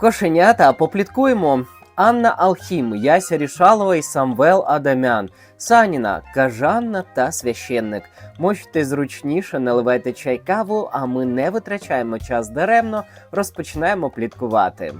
Кошенята, попліткуємо. Анна Алхім, Яся Рішалова і Самвел Адамян, Саніна, Кажанна та священник. Можете зручніше наливайте чай каву, а ми не витрачаємо час даремно, розпочинаємо пліткувати.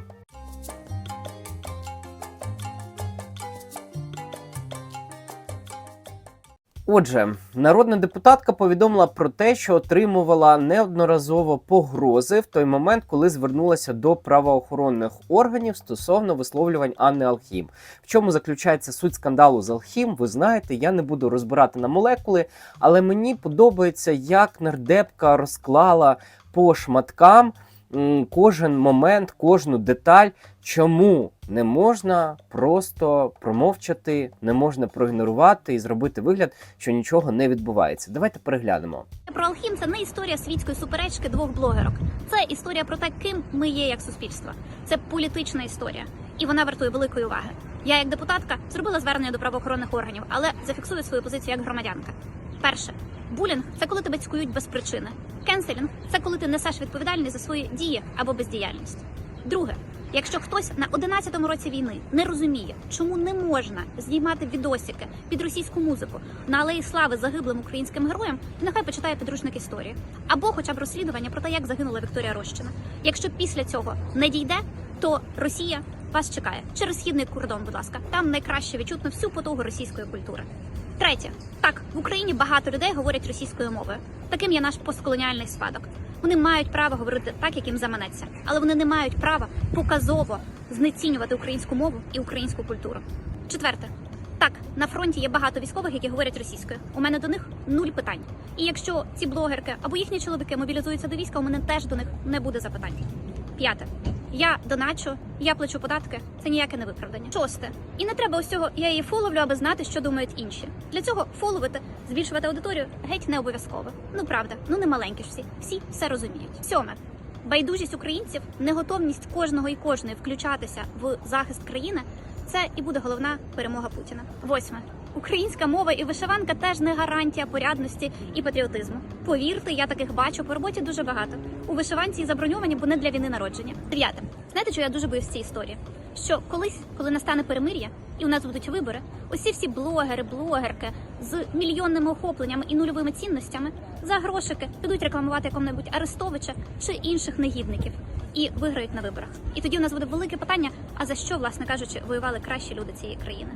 Отже, народна депутатка повідомила про те, що отримувала неодноразово погрози в той момент, коли звернулася до правоохоронних органів стосовно висловлювань Анни Алхім. В чому заключається суть скандалу з Алхім? Ви знаєте, я не буду розбирати на молекули, але мені подобається, як нардепка розклала по шматкам кожен момент, кожну деталь, чому не можна просто промовчати, не можна проігнорувати і зробити вигляд, що нічого не відбувається. Давайте переглянемо. Про Алхім це не історія світської суперечки двох блогерок. Це історія про те, ким ми є як суспільство. Це політична історія, і вона вартує великої уваги. Я, як депутатка, зробила звернення до правоохоронних органів, але зафіксую свою позицію як громадянка. Перше, булінг це коли тебе цькують без причини. Кенселінг це коли ти несеш відповідальність за свої дії або бездіяльність. Друге, якщо хтось на 11-му році війни не розуміє, чому не можна знімати відосики під російську музику на алеї слави загиблим українським героям, то нехай почитає підручник історії або хоча б розслідування про те, як загинула Вікторія Рощина. Якщо після цього не дійде, то Росія вас чекає через східний кордон, будь ласка. Там найкраще відчутно всю потугу російської культури. Третє, так в Україні багато людей говорять російською мовою. Таким є наш постколоніальний спадок. Вони мають право говорити так, як їм заманеться, але вони не мають права показово знецінювати українську мову і українську культуру. Четверте, так на фронті є багато військових, які говорять російською. У мене до них нуль питань. І якщо ці блогерки або їхні чоловіки мобілізуються до війська, у мене теж до них не буде запитань. П'яте. Я доначу, я плачу податки. Це ніяке не виправдання. Шосте. І не треба ось цього, я її фоловлю, аби знати, що думають інші. Для цього фоловити, збільшувати аудиторію геть не обов'язково. Ну правда, ну не маленькі ж всі. Всі все розуміють. Сьоме. Байдужість українців, неготовність кожного і кожної включатися в захист країни. Це і буде головна перемога Путіна. Восьме. Українська мова і вишиванка теж не гарантія порядності і патріотизму. Повірте, я таких бачу по роботі дуже багато. У вишиванці заброньовані, бо не для війни народження. Дев'яте. Знаєте, що я дуже боюсь цій історії? Що колись, коли настане перемир'я, і у нас будуть вибори, усі всі блогери, блогерки з мільйонними охопленнями і нульовими цінностями за грошики підуть рекламувати якому-небудь Арестовича чи інших негідників і виграють на виборах. І тоді у нас буде велике питання: а за що, власне кажучи, воювали кращі люди цієї країни?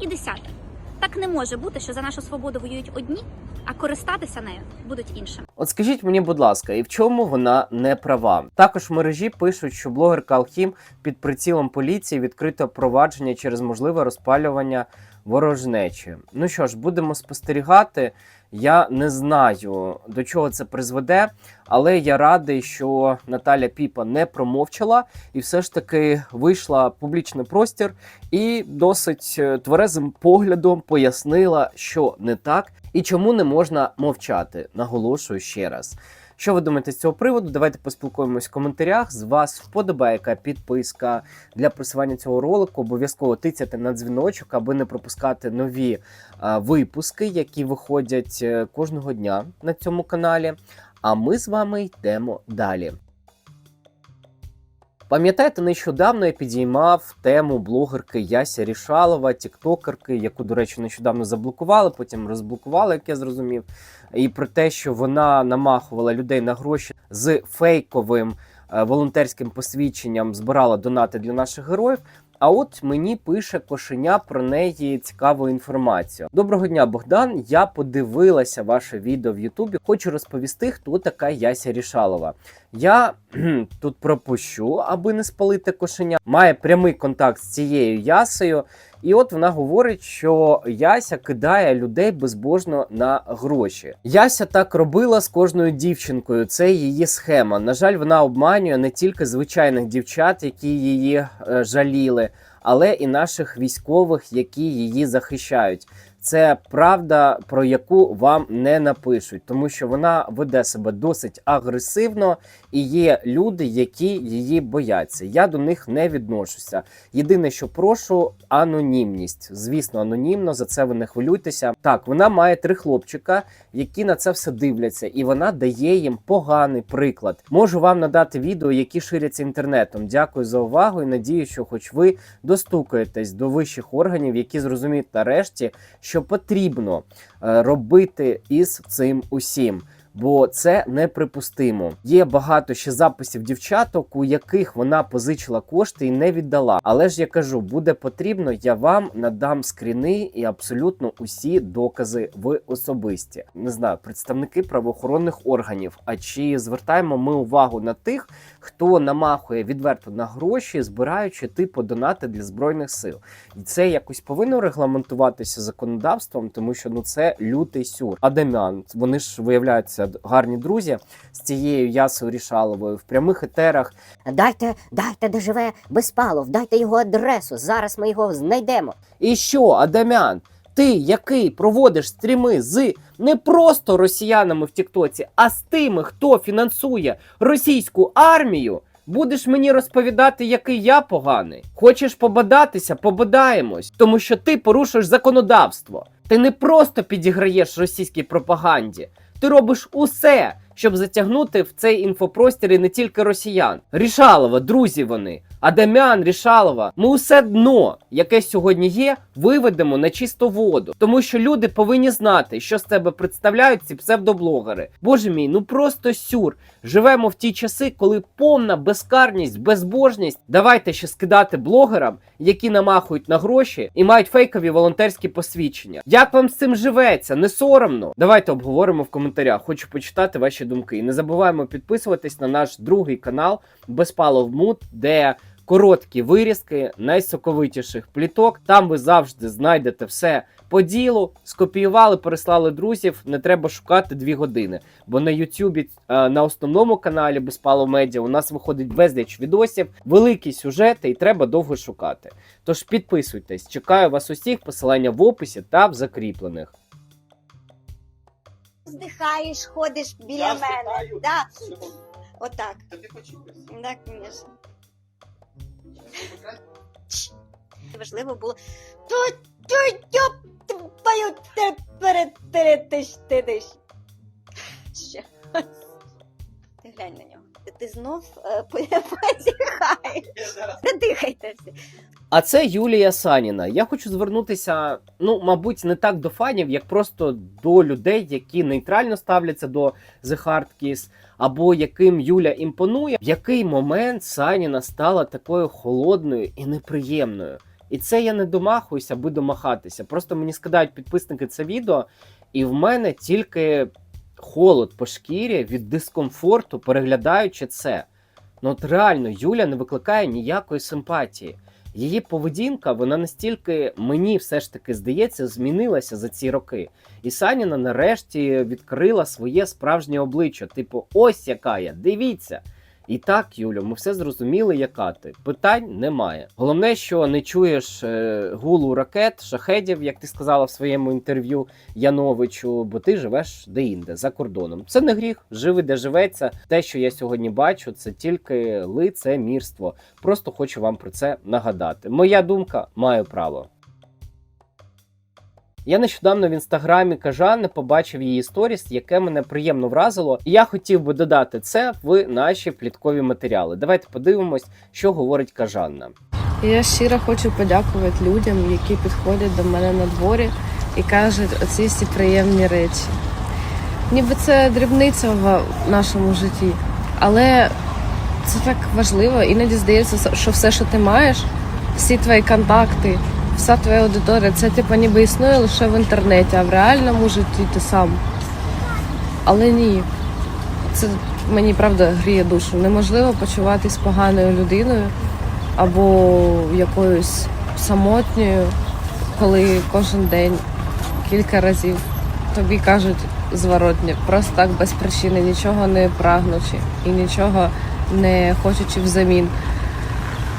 І десяте. Так не може бути, що за нашу свободу воюють одні, а користатися нею будуть іншими. От скажіть мені, будь ласка, і в чому вона не права? Також в мережі пишуть, що блогерка Алхім під прицілом поліції відкрито провадження через можливе розпалювання ворожнечі. Ну що ж, будемо спостерігати. Я не знаю до чого це призведе, але я радий, що Наталя Піпа не промовчала і все ж таки вийшла публічний простір і досить е, тверезим поглядом пояснила, що не так і чому не можна мовчати. Наголошую ще раз. Що ви думаєте з цього приводу? Давайте поспілкуємось в коментарях. З вас вподобайка, підписка для просування цього ролику. Обов'язково тицяти на дзвіночок, аби не пропускати нові а, випуски, які виходять е, кожного дня на цьому каналі. А ми з вами йдемо далі. Пам'ятаєте, нещодавно я підіймав тему блогерки Яся Рішалова, тіктокерки, яку, до речі, нещодавно заблокували, потім розблокували, як я зрозумів. І про те, що вона намахувала людей на гроші з фейковим е, волонтерським посвідченням, збирала донати для наших героїв. А от мені пише кошеня про неї цікаву інформацію. Доброго дня, Богдан. Я подивилася ваше відео в Ютубі. Хочу розповісти, хто така Яся Рішалова. Я тут пропущу, аби не спалити кошеня. Має прямий контакт з цією ясею. І от вона говорить, що Яся кидає людей безбожно на гроші. Яся так робила з кожною дівчинкою. Це її схема. На жаль, вона обманює не тільки звичайних дівчат, які її е, жаліли, але і наших військових, які її захищають. Це правда, про яку вам не напишуть, тому що вона веде себе досить агресивно, і є люди, які її бояться. Я до них не відношуся. Єдине, що прошу, анонімність. Звісно, анонімно за це ви не хвилюйтеся. Так, вона має три хлопчика, які на це все дивляться, і вона дає їм поганий приклад. Можу вам надати відео, які ширяться інтернетом. Дякую за увагу і надію, що, хоч ви достукаєтесь до вищих органів, які зрозуміють нарешті, що потрібно е, робити із цим усім. Бо це неприпустимо. Є багато ще записів дівчаток, у яких вона позичила кошти і не віддала. Але ж я кажу, буде потрібно, я вам надам скріни і абсолютно усі докази в особисті. Не знаю, представники правоохоронних органів. А чи звертаємо ми увагу на тих, хто намахує відверто на гроші, збираючи типу донати для збройних сил? І це якось повинно регламентуватися законодавством, тому що ну це лютий сюр. Адамян, вони ж виявляються гарні друзі з цією Ясою Рішаловою в прямих етерах. Дайте, дайте, де живе Безпалов, дайте його адресу. Зараз ми його знайдемо. І що, Адамян? Ти, який проводиш стріми з не просто росіянами в Тіктоці, а з тими, хто фінансує російську армію, будеш мені розповідати, який я поганий. Хочеш побадатися, побадаємось, тому що ти порушуєш законодавство. Ти не просто підіграєш російській пропаганді, ти робиш усе, щоб затягнути в цей інфопростір і не тільки росіян. Рішалова, друзі вони, Адамян, Рішалова. Ми усе дно, яке сьогодні є, виведемо на чисту воду. Тому що люди повинні знати, що з тебе представляють ці псевдоблогери. Боже мій, ну просто сюр. Живемо в ті часи, коли повна безкарність, безбожність. Давайте ще скидати блогерам, які намахують на гроші і мають фейкові волонтерські посвідчення. Як вам з цим живеться? Не соромно? Давайте обговоримо в коментарях. Хочу почитати ваші думки. І не забуваємо підписуватись на наш другий канал Безпалов Мут, де короткі вирізки найсоковитіших пліток. Там ви завжди знайдете все по ділу. Скопіювали, переслали друзів. Не треба шукати дві години. Бо на Ютубі е, на основному каналі Безпалов Медіа у нас виходить безліч відосів, великі сюжети, і треба довго шукати. Тож підписуйтесь, чекаю вас усіх. Посилання в описі та в закріплених. Здихаєш, ходиш біля Я мене. Да, отак. Та ти почіпишся. Так, звісно. Важливо було. Ти глянь на нього. Ти, знов е, дихайте всі. А це Юлія Саніна. Я хочу звернутися, ну, мабуть, не так до фанів, як просто до людей, які нейтрально ставляться до The Hard Kiss, або яким Юля імпонує, в який момент Саніна стала такою холодною і неприємною. І це я не домахуюся, аби домахатися. Просто мені скидають підписники це відео, і в мене тільки холод по шкірі від дискомфорту, переглядаючи це. Ну от реально, Юля не викликає ніякої симпатії. Її поведінка, вона настільки мені все ж таки здається, змінилася за ці роки. І Саніна нарешті відкрила своє справжнє обличчя. Типу, ось яка я, дивіться. І так, Юлю, ми все зрозуміли, яка ти. Питань немає. Головне, що не чуєш е, гулу ракет, шахедів, як ти сказала в своєму інтерв'ю Яновичу, бо ти живеш де-інде, за кордоном. Це не гріх, живи, де живеться. Те, що я сьогодні бачу, це тільки лицемірство. Просто хочу вам про це нагадати. Моя думка маю право. Я нещодавно в інстаграмі Кажани побачив її сторіс, яке мене приємно вразило, і я хотів би додати це в наші пліткові матеріали. Давайте подивимось, що говорить Кажанна. Я щиро хочу подякувати людям, які підходять до мене на дворі і кажуть оці всі приємні речі. Ніби це дрібниця в нашому житті, але це так важливо. Іноді здається, що все, що ти маєш, всі твої контакти, вся твоя аудиторія, це типу ніби існує лише в інтернеті, а в реальному житті ти сам. Але ні, це мені правда гріє душу. Неможливо почуватись поганою людиною або якоюсь самотньою, коли кожен день кілька разів тобі кажуть зворотні, просто так без причини, нічого не прагнучи і нічого не хочучи взамін.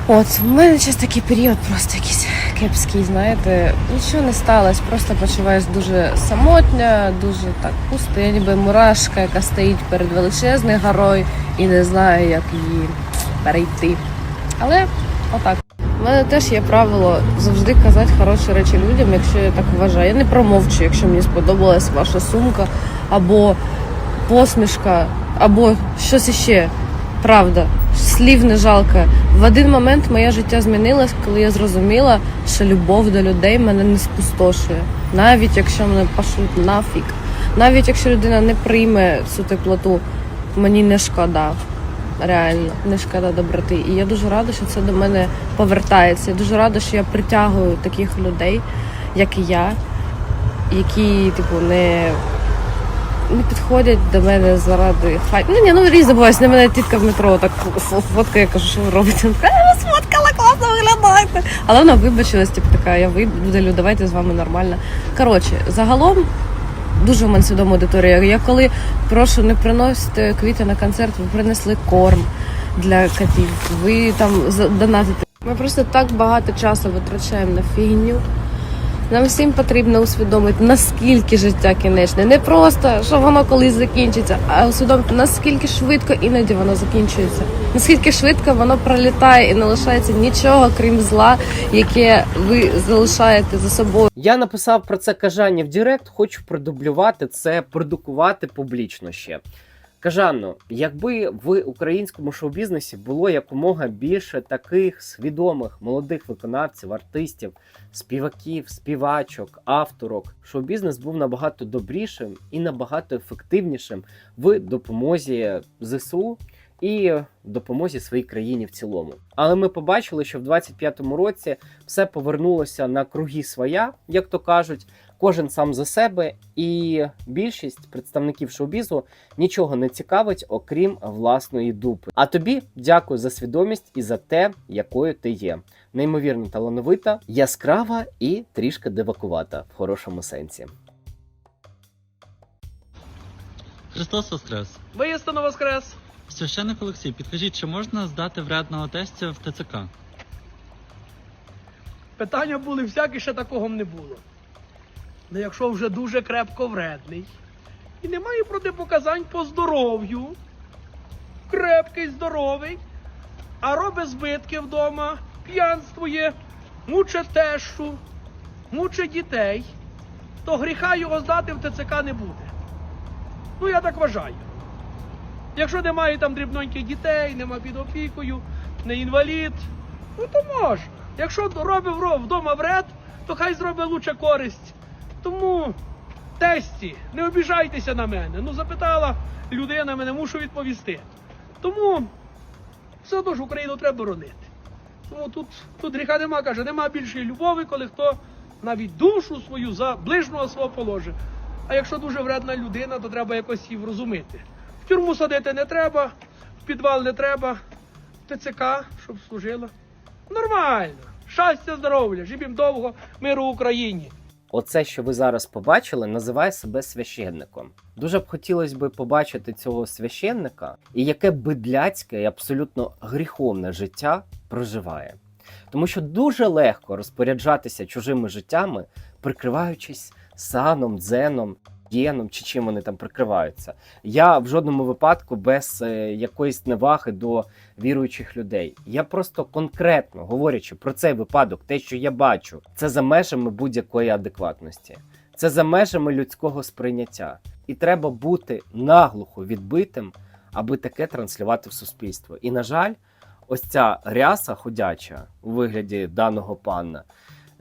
От, у мене зараз такий період просто якийсь кепський, знаєте, нічого не сталося, просто почуваюся дуже самотня, дуже так пусто. Ніби мурашка, яка стоїть перед величезною горою і не знає, як її перейти. Але отак. У мене теж є правило завжди казати хороші речі людям, якщо я так вважаю. Я не промовчу, якщо мені сподобалась ваша сумка, або посмішка, або щось іще. Правда, слів не жалко. В один момент моє життя змінилось, коли я зрозуміла, що любов до людей мене не спустошує. Навіть якщо мене пошлють нафіг, навіть якщо людина не прийме цю теплоту, мені не шкода. Реально, не шкода доброти. І я дуже рада, що це до мене повертається. Я дуже рада, що я притягую таких людей, як і я, які, типу, не не підходять до мене заради хай. Ну ні, ну різно буває, на мене тітка в метро так фо- фоткає, я кажу, що ви робите? Вона така, «Я вас сфоткала, класно виглядаєте. Але вона вибачилась, типу така, я видалю, давайте з вами нормально. Коротше, загалом дуже в мене свідома аудиторія. Я коли прошу не приносити квіти на концерт, ви принесли корм для котів, ви там донатите. Ми просто так багато часу витрачаємо на фігню. Нам всім потрібно усвідомити, наскільки життя кінечне. Не просто, що воно колись закінчиться, а усвідомити, наскільки швидко іноді воно закінчується. Наскільки швидко воно пролітає і не лишається нічого, крім зла, яке ви залишаєте за собою. Я написав про це кажання в Директ, хочу продублювати це, продукувати публічно ще. Кажано, якби в українському шоу-бізнесі було якомога більше таких свідомих молодих виконавців, артистів, співаків, співачок, авторок, шоу-бізнес був набагато добрішим і набагато ефективнішим в допомозі ЗСУ і допомозі своїй країні в цілому. Але ми побачили, що в 25-му році все повернулося на круги своя, як то кажуть, кожен сам за себе, і більшість представників шоу-бізу нічого не цікавить, окрім власної дупи. А тобі дякую за свідомість і за те, якою ти є. Неймовірно талановита, яскрава і трішки дивакувата в хорошому сенсі. Христос Воскрес! Воістину воскрес! Священник Олексій, підкажіть, чи можна здати вредного тестя в ТЦК? Питання були всякі, ще такого не було. Ну якщо вже дуже крепко вредний і немає протипоказань по здоров'ю, крепкий, здоровий, а робить збитки вдома, п'янствує, мучить тещу, мучить дітей, то гріха його здати в ТЦК не буде. Ну, я так вважаю. Якщо немає там дрібненьких дітей, нема під опікою, не інвалід, ну то можна. Якщо робив вдома вред, то хай зробить лучше користь. Тому тесті, не обіжайтеся на мене. Ну запитала людина, мене мушу відповісти. Тому все одно ж Україну треба боронити. Тому тут, тут гріха нема, каже, нема більшої любові, коли хто навіть душу свою за ближнього свого положить. А якщо дуже вредна людина, то треба якось її врозумити. В тюрму садити не треба, в підвал не треба, в ТЦК, щоб служила. Нормально. Щастя, здоров'я, живім довго, миру Україні. Оце, що ви зараз побачили, називає себе священником. Дуже б хотілося б побачити цього священника і яке бидляцьке і абсолютно гріховне життя проживає. Тому що дуже легко розпоряджатися чужими життями, прикриваючись саном, дзеном, єном чи чим вони там прикриваються. Я в жодному випадку без е, якоїсь неваги до віруючих людей. Я просто конкретно говорячи про цей випадок, те, що я бачу, це за межами будь-якої адекватності, це за межами людського сприйняття. І треба бути наглухо відбитим, аби таке транслювати в суспільство. І на жаль, ось ця ряса ходяча у вигляді даного пана е,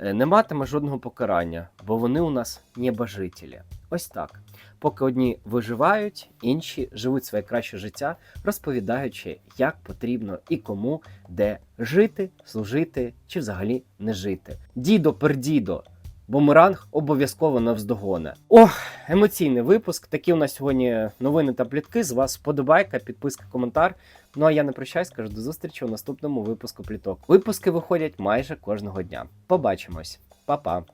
не матиме жодного покарання, бо вони у нас небожителі. Ось так. Поки одні виживають, інші живуть своє краще життя, розповідаючи, як потрібно і кому де жити, служити чи взагалі не жити. Дідо пердідо. Бумеранг обов'язково навздогоне. Ох, емоційний випуск. Такі у нас сьогодні новини та плітки. З вас вподобайка, підписка, коментар. Ну а я не прощаюсь, кажу до зустрічі у наступному випуску пліток. Випуски виходять майже кожного дня. Побачимось, Па-па.